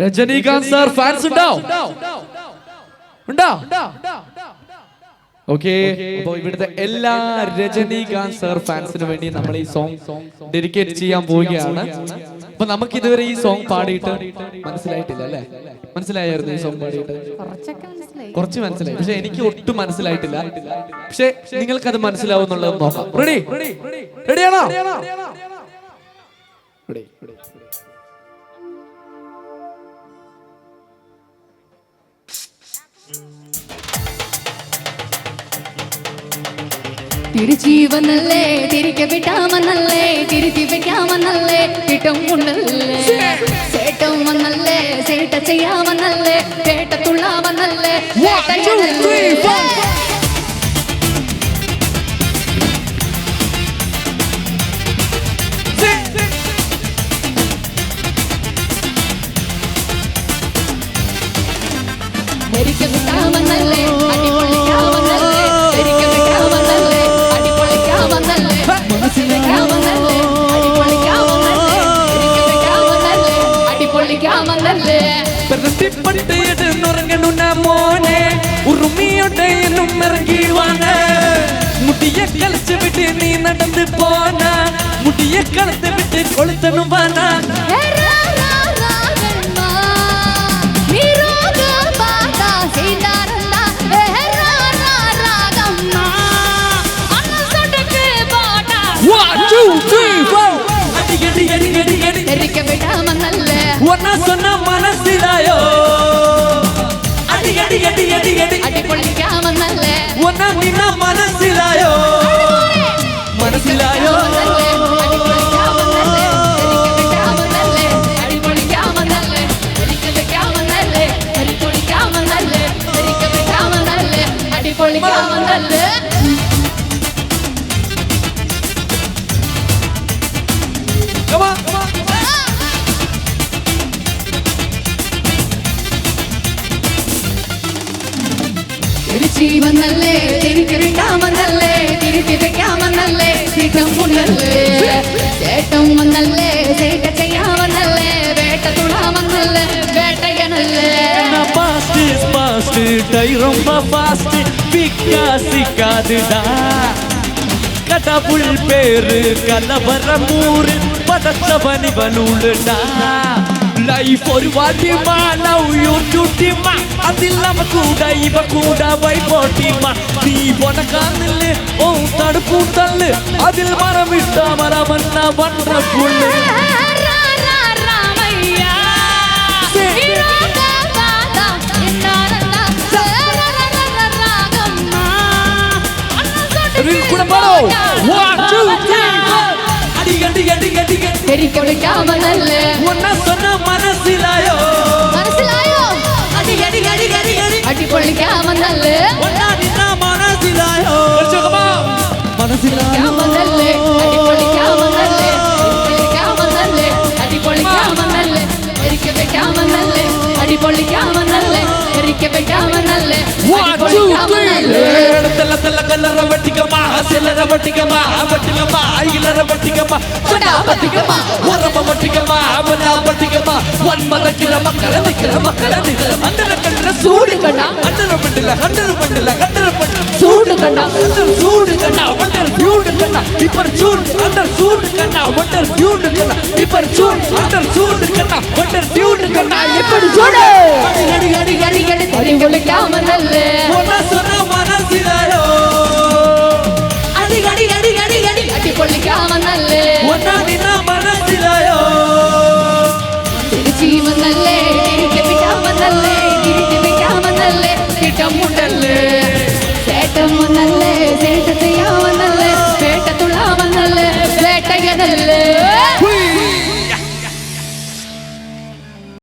Rajinikanth sir fans ഉണ്ടാവും. ഉണ്ടോ? Okay അപ്പൊ ഇവിടുത്തെ എല്ലാ രജനീകാന്ത് സാർ ഫാൻസിന് വേണ്ടി നമ്മൾ ഈ സോങ് ഡെഡിക്കേറ്റ് ചെയ്യാൻ പോവുകയാണ്. അപ്പൊ നമുക്ക് ഇതുവരെ ഈ സോങ് പാടിയിട്ട് മനസ്സിലായിട്ടില്ല അല്ലെ? മനസ്സിലായിരുന്നു ഈ സോങ് പാടിയിട്ട്. കുറച്ച് മനസ്സിലായി. പക്ഷെ എനിക്ക് ഒട്ടും മനസ്സിലായിട്ടില്ല. പക്ഷെ നിങ്ങൾക്ക് അത് മനസ്സിലാവും എന്നുള്ളത് നോക്കാം. റെഡി റെഡിയാണോ റെഡി തിരിച്ചു വന്നല്ലേ തിരികെ വിട്ടാമെന്നല്ലേ തിരുത്തി വെക്കാമെന്നല്ലേ? കിട്ടും ഉണ്ടല്ലേ ചേട്ടം വന്നല്ലേ? ചേട്ട ചെയ്യാമെന്നല്ലേ? ചേട്ട തുള്ളാമെന്നല്ലേ? കുത്തിപ്പട്ട് എടുന്നുറങ്ങണുന്ന മോനെ ഉറുമിയോടെ എന്നും ഇറങ്ങിയുവാണ് മുടിയെ കളിച്ച് വിട്ട് നീ നടന്ന് പോന മുടിയെ കളത്ത് വിട്ട് കൊളുത്തണും വാന அடி அடி அடி அடி அடி தெரிக்க விடாம நல்ல ஒன்னா சொன்னா Yeah. ஜீவன் நல்லே திருப்பி வைக்காம நல்லே திருப்பி வைக்காம நல்லே சீட்டம் நல்லே சேட்டம் நல்லே சேட்ட செய்யாம நல்லே வேட்ட துடாம நல்ல வேட்டைய நல்லே பாஸ்ட் பாஸ்ட் டை ரொம்ப பாஸ்ட் பிக்கா சிக்காதுடா கடவுள் பேரு கலவர மூறு வலுடா லைஃப் ஒரு வாட்டிமா லவ் யூ டூட்டிமா அது இல்லாம கூட இவ கூட வை போட்டிமா நீ போன காதல் ஓ தடுப்பு தள்ளு அதில் மரமிட்டா மரமன்னா பண்ற புள்ளு கூட பாடோ ஒன் டூ த்ரீ அடி கட்டி கட்டி கட்டி கட்டி தெரிக்க விடாம நல்ல ஒன்னா சொன்னா பட்டிக்கமா சிலர பட்டிக்கமா பட்டிக்கமா இளர பட்டிக்கமா சடா பட்டிக்கமா உரம பட்டிக்கமா அவனா பட்டிக்கமா ஒன்பது கிழ மக்களை நிக்கிற மக்களை நிக்கிற மண்டல சூடு கண்டா ஹண்டர் பண்ணல ஹண்டர் பண்ணல ஹண்டர் பண்ணல சூடு கண்டா ஹண்டர் சூடு கண்டா ஹண்டர் சூடு கண்டா இப்பர் சூடு ஹண்டர் சூடு கண்டா ஹண்டர் சூடு கண்டா இப்பர் சூடு? ஹண்டர் சூடு கண்டா ஹண்டர் சூடு கண்டா இப்பர் சூடு அடி அடி. அடி அடி தடி குளிக்காம நல்ல